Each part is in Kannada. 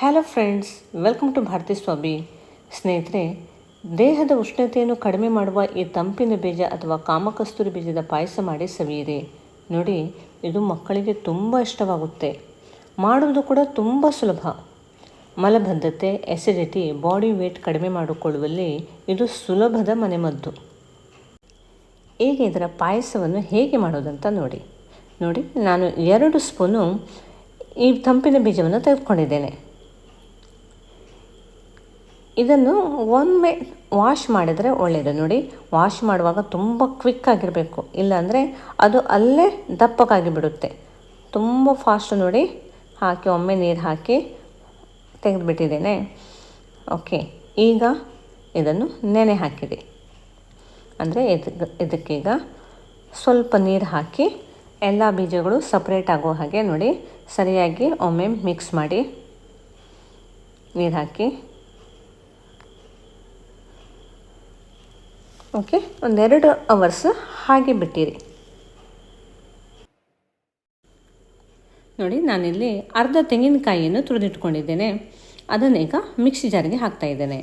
Hello friends welcome to Bharati Swami ಸ್ನೇಹಿತರೆ ದೇಹದ ಉಷ್ಣತೆಯನ್ನು ಕಡಿಮೆ ಮಾಡುವ ಈ ತಂಪಿನ ಬೀಜ ಅಥವಾ ಕಾಮಕಸ್ತೂರಿ ಬೀಜದ ಪಾಯಸ ಮಾಡಿ ಸವಿಯಿರಿ. ನೋಡಿ, ಇದು ಮಕ್ಕಳಿಗೆ ತುಂಬ ಇಷ್ಟವಾಗುತ್ತೆ. ಮಾಡುವುದು ಕೂಡ ತುಂಬ ಸುಲಭ. ಮಲಬದ್ಧತೆ ಎಸಿಡಿಟಿ ಬಾಡಿ ವೇಟ್ ಕಡಿಮೆ ಮಾಡಿಕೊಳ್ಳುವಲ್ಲಿ ಇದು ಸುಲಭದ ಮನೆಮದ್ದು. ಈಗ ಇದರ ಪಾಯಸವನ್ನು ಹೇಗೆ ಮಾಡೋದಂತ ನೋಡಿ. ನೋಡಿ, ನಾನು ಎರಡು ಸ್ಪೂನು ಈ ತಂಪಿನ ಬೀಜವನ್ನು ತೆಗೆದುಕೊಂಡಿದ್ದೇನೆ. ಇದನ್ನು ಒಮ್ಮೆ ವಾಶ್ ಮಾಡಿದರೆ ಒಳ್ಳೆಯದು ನೋಡಿ ವಾಶ್ ಮಾಡುವಾಗ ತುಂಬ ಕ್ವಿಕ್ ಆಗಿರಬೇಕು. ಇಲ್ಲಾಂದರೆ ಅದು ಅಲ್ಲೇ ದಪ್ಪಕ್ಕಾಗಿ ಬಿಡುತ್ತೆ. ತುಂಬ ಫಾಸ್ಟ್ ನೋಡಿ ಹಾಕಿ, ಒಮ್ಮೆ ನೀರು ಹಾಕಿ ತೆಗೆದುಬಿಟ್ಟಿದ್ದೇನೆ. ಓಕೆ ಈಗ ಇದನ್ನು ನೆನೆ ಹಾಕಿದೆ. ಅಂದರೆ ಇದಕ್ಕೆ ಇದಕ್ಕೀಗ ಸ್ವಲ್ಪ ನೀರು ಹಾಕಿ ಎಲ್ಲ ಬೀಜಗಳು ಸಪ್ರೇಟ್ ಆಗೋ ಹಾಗೆ ನೋಡಿ, ಸರಿಯಾಗಿ ಒಮ್ಮೆ ಮಿಕ್ಸ್ ಮಾಡಿ ನೀರು ಹಾಕಿ ಓಕೆ, ಒಂದೆರಡು ಅವರ್ಸ್ ಹಾಗೆ ಬಿಟ್ಟಿರಿ. ನೋಡಿ, ನಾನಿಲ್ಲಿ ಅರ್ಧ ತೆಂಗಿನಕಾಯಿಯನ್ನು ತುರಿದಿಟ್ಕೊಂಡಿದ್ದೇನೆ. ಅದನ್ನೀಗ ಮಿಕ್ಸಿ ಜಾರಿಗೆ ಹಾಕ್ತಾ ಇದ್ದೇನೆ.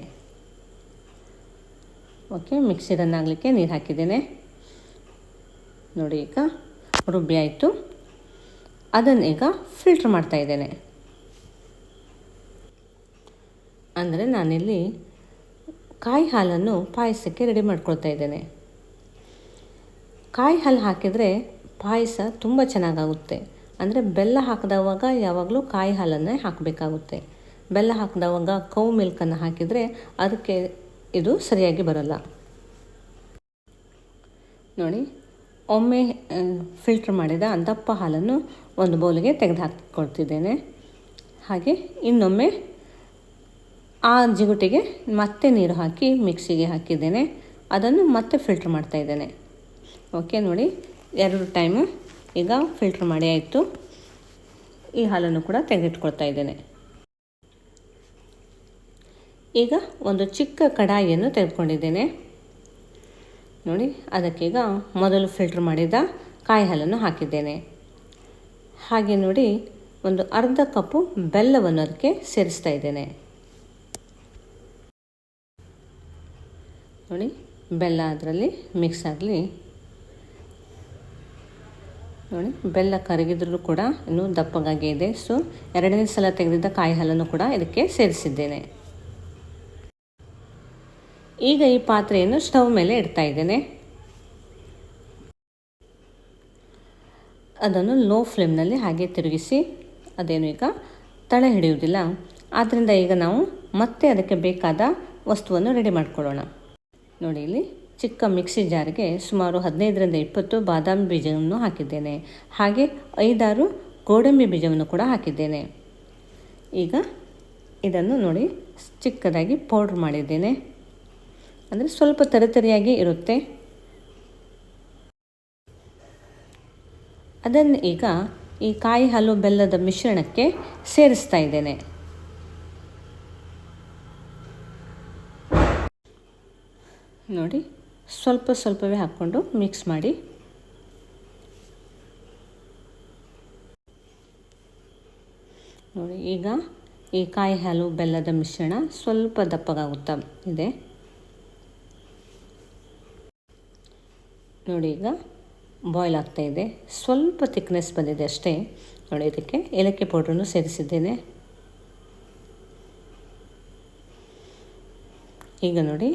ಓಕೆ, ಮಿಕ್ಸಿ ರನ್ ಆಗಲಿಕ್ಕೆ ನೀರು ಹಾಕಿದ್ದೇನೆ. ನೋಡಿ, ಈಗ ರುಬ್ಬಿ ಆಯಿತು. ಅದನ್ನೀಗ ಫಿಲ್ಟ್ರ್ ಮಾಡ್ತಾ ಇದ್ದೇನೆ. ಅಂದರೆ ನಾನಿಲ್ಲಿ ಕಾಯಿ ಹಾಲನ್ನು ಪಾಯಸಕ್ಕೆ ರೆಡಿ ಮಾಡ್ಕೊಳ್ತಾ ಇದ್ದೇನೆ. ಕಾಯಿ ಹಾಲು ಹಾಕಿದರೆ ಪಾಯಸ ತುಂಬ ಚೆನ್ನಾಗಾಗುತ್ತೆ. ಅಂದರೆ ಬೆಲ್ಲ ಹಾಕಿದವಾಗ ಯಾವಾಗಲೂ ಕಾಯಿ ಹಾಲನ್ನೇ ಹಾಕಬೇಕಾಗುತ್ತೆ. ಬೆಲ್ಲ ಹಾಕಿದವಾಗ ಕೌ ಮಿಲ್ಕನ್ನು ಹಾಕಿದರೆ ಅದಕ್ಕೆ ಇದು ಸರಿಯಾಗಿ ಬರಲ್ಲ. ನೋಡಿ, ಒಮ್ಮೆ ಫಿಲ್ಟ್ರ್ ಮಾಡಿದ ದಪ್ಪ ಹಾಲನ್ನು ಒಂದು ಬೌಲಿಗೆ ತೆಗೆದು ಹಾಕಿಕೊಳ್ತಿದ್ದೇನೆ. ಹಾಗೆ ಇನ್ನೊಮ್ಮೆ ಆ ಜಿಗುಟಿಗೆ ಮತ್ತೆ ನೀರು ಹಾಕಿ ಮಿಕ್ಸಿಗೆ ಹಾಕಿದ್ದೇನೆ. ಅದನ್ನು ಮತ್ತೆ ಫಿಲ್ಟ್ರ್ ಮಾಡ್ತಾ ಇದ್ದೇನೆ. ಓಕೆ ನೋಡಿ, ಎರಡು ಟೈಮು ಈಗ ಫಿಲ್ಟ್ರ್ ಮಾಡಿ ಆಯಿತು. ಈ ಹಾಲನ್ನು ಕೂಡ ತೆಗೆದಿಟ್ಕೊಳ್ತಾ ಇದ್ದೇನೆ. ಈಗ ಒಂದು ಚಿಕ್ಕ ಕಡಾಯಿಯನ್ನು ತೆಗೆದುಕೊಂಡಿದ್ದೇನೆ. ನೋಡಿ ಅದಕ್ಕೀಗ ಮೊದಲು ಫಿಲ್ಟ್ರ್ ಮಾಡಿದ ಕಾಯಿ ಹಾಲನ್ನು ಹಾಕಿದ್ದೇನೆ. ಹಾಗೆ ನೋಡಿ, ಒಂದು ಅರ್ಧ ಕಪ್ಪು ಬೆಲ್ಲವನ್ನು ಅದಕ್ಕೆ ಸೇರಿಸ್ತಾ ಇದ್ದೇನೆ. ನೋಡಿ, ಬೆಲ್ಲ ಅದರಲ್ಲಿ ಮಿಕ್ಸ್ ಆಗಲಿ. ನೋಡಿ, ಬೆಲ್ಲ ಕರಗಿದ್ರೂ ಕೂಡ ಇನ್ನೂ ದಪ್ಪಗಾಗಿ ಇದೆ. ಸೊ ಎರಡನೇ ಸಲ ತೆಗೆದಿದ್ದ ಕಾಯಿ ಹಾಲನ್ನು ಕೂಡ ಇದಕ್ಕೆ ಸೇರಿಸಿದ್ದೇನೆ. ಈಗ ಈ ಪಾತ್ರೆಯನ್ನು ಸ್ಟವ್ ಮೇಲೆ ಇಡ್ತಾ ಇದ್ದೇನೆ. ಅದನ್ನು ಲೋ ಫ್ಲೇಮ್ನಲ್ಲಿ ಹಾಗೆ ತಿರುಗಿಸಿ, ಅದೇನು ಈಗ ತಳೆ ಹಿಡಿಯುವುದಿಲ್ಲ. ಆದ್ದರಿಂದ ಈಗ ನಾವು ಮತ್ತೆ ಅದಕ್ಕೆ ಬೇಕಾದ ವಸ್ತುವನ್ನು ರೆಡಿ ಮಾಡ್ಕೊಳ್ಳೋಣ. ನೋಡಿ ಇಲ್ಲಿ ಚಿಕ್ಕ ಮಿಕ್ಸಿ ಜಾರಿಗೆ ಸುಮಾರು ಹದಿನೈದರಿಂದ ಇಪ್ಪತ್ತು ಬಾದಾಮಿ ಬೀಜವನ್ನು ಹಾಕಿದ್ದೇನೆ. ಹಾಗೆ ಐದಾರು ಗೋಡಂಬಿ ಬೀಜವನ್ನು ಕೂಡ ಹಾಕಿದ್ದೇನೆ. ಈಗ ಇದನ್ನು ನೋಡಿ ಚಿಕ್ಕದಾಗಿ ಪೌಡ್ರ್ ಮಾಡಿದ್ದೇನೆ. ಅಂದರೆ ಸ್ವಲ್ಪ ತರತರಿಯಾಗಿ ಇರುತ್ತೆ. ಅದನ್ನು ಈಗ ಈ ಕಾಯಿ ಹಾಲು ಬೆಲ್ಲದ ಮಿಶ್ರಣಕ್ಕೆ ಸೇರಿಸ್ತಾ ಇದ್ದೇನೆ. ನೋಡಿ, ಸ್ವಲ್ಪ ಸ್ವಲ್ಪವೇ ಹಾಕ್ಕೊಂಡು ಮಿಕ್ಸ್ ಮಾಡಿ. ನೋಡಿ, ಈಗ ಈ ಕಾಯಿ ಹಾಲು ಬೆಲ್ಲದ ಮಿಶ್ರಣ ಸ್ವಲ್ಪ ದಪ್ಪಗಾಗುತ್ತಾ ಇದೆ. ನೋಡಿ, ಈಗ ಬಾಯ್ಲ್ ಆಗ್ತಾ ಇದೆ. ಸ್ವಲ್ಪ ತಿಕ್ನೆಸ್ ಬಂದಿದೆ ಅಷ್ಟೇ. ನೋಡಿ, ಇದಕ್ಕೆ ಏಲಕ್ಕಿ ಪೌಡ್ರನ್ನು ಸೇರಿಸಿದ್ದೇನೆ. ಈಗ ನೋಡಿ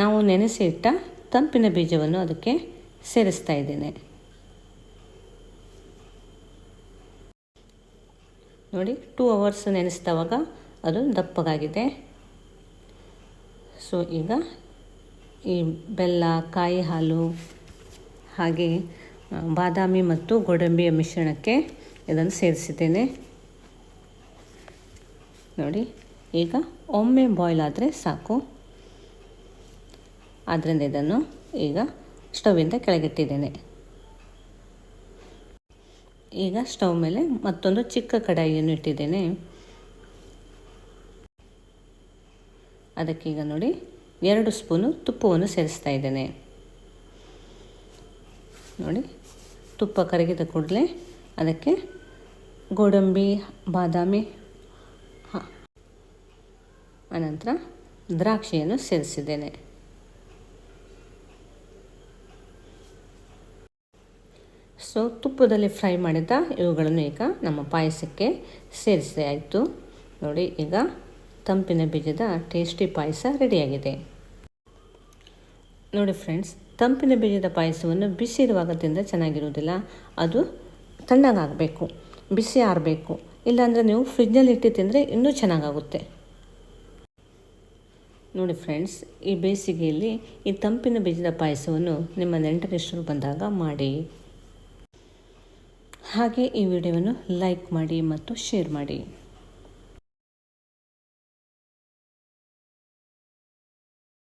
ನಾವು ನೆನೆಸಿ ಇಟ್ಟ ತಂಪಿನ ಬೀಜವನ್ನು ಅದಕ್ಕೆ ಸೇರಿಸ್ತಾ ಇದ್ದೇನೆ. ನೋಡಿ ಟೂ ಅವರ್ಸ್ ನೆನೆಸಿದವಾಗ ಅದು ದಪ್ಪಗಾಗಿದೆ. ಸೊ ಈಗ ಈ ಬೆಲ್ಲ, ಕಾಯಿ ಹಾಲು, ಹಾಗೆ ಬಾದಾಮಿ ಮತ್ತು ಗೋಡಂಬಿಯ ಮಿಶ್ರಣಕ್ಕೆ ಇದನ್ನು ಸೇರಿಸಿದ್ದೇನೆ. ನೋಡಿ, ಈಗ ಒಮ್ಮೆ ಬಾಯ್ಲ್ ಆದರೆ ಸಾಕು. ಆದ್ದರಿಂದ ಇದನ್ನು ಈಗ ಸ್ಟವಿಂದ ಕೆಳಗಿಟ್ಟಿದ್ದೇನೆ. ಈಗ ಸ್ಟವ್ ಮೇಲೆ ಮತ್ತೊಂದು ಚಿಕ್ಕ ಕಡಾಯಿಯನ್ನು ಇಟ್ಟಿದ್ದೇನೆ. ಅದಕ್ಕೀಗ ನೋಡಿ ಎರಡು ಸ್ಪೂನು ತುಪ್ಪವನ್ನು ಸೇರಿಸ್ತಾ ಇದ್ದೇನೆ. ನೋಡಿ, ತುಪ್ಪ ಕರಗಿದ ಕೂಡಲೇ ಅದಕ್ಕೆ ಗೋಡಂಬಿ, ಬಾದಾಮಿ ಅನಂತರ ದ್ರಾಕ್ಷಿಯನ್ನು ಸೇರಿಸಿದ್ದೇನೆ. ಸೊ ತುಪ್ಪದಲ್ಲಿ ಫ್ರೈ ಮಾಡಿದ ಇವುಗಳನ್ನು ಈಗ ನಮ್ಮ ಪಾಯಸಕ್ಕೆ ಸೇರಿಸಿದೆ ಆಯಿತು. ನೋಡಿ, ಈಗ ತಂಪಿನ ಬೀಜದ ಟೇಸ್ಟಿ ಪಾಯಸ ರೆಡಿಯಾಗಿದೆ. ನೋಡಿ ಫ್ರೆಂಡ್ಸ್, ತಂಪಿನ ಬೀಜದ ಪಾಯಸವನ್ನು ಬಿಸಿ ಇರುವಾಗ ತಿಂದರೆ ಚೆನ್ನಾಗಿರುವುದಿಲ್ಲ. ಅದು ತಣ್ಣಗಾಗಬೇಕು, ಬಿಸಿ ಆರಬೇಕು. ಇಲ್ಲಾಂದರೆ ನೀವು ಫ್ರಿಜ್ನಲ್ಲಿ ಇಟ್ಟು ತಿಂದರೆ ಇನ್ನೂ ಚೆನ್ನಾಗಾಗುತ್ತೆ. ನೋಡಿ ಫ್ರೆಂಡ್ಸ್, ಈ ಬೇಸಿಗೆಯಲ್ಲಿ ಈ ತಂಪಿನ ಬೀಜದ ಪಾಯಸವನ್ನು ನಿಮ್ಮ ನೆಂಟರಿಷ್ಟರು ಬಂದಾಗ ಮಾಡಿ. ಹಾಗೆ ಈ ವಿಡಿಯೋವನ್ನು ಲೈಕ್ ಮಾಡಿ ಮತ್ತು ಶೇರ್ ಮಾಡಿ.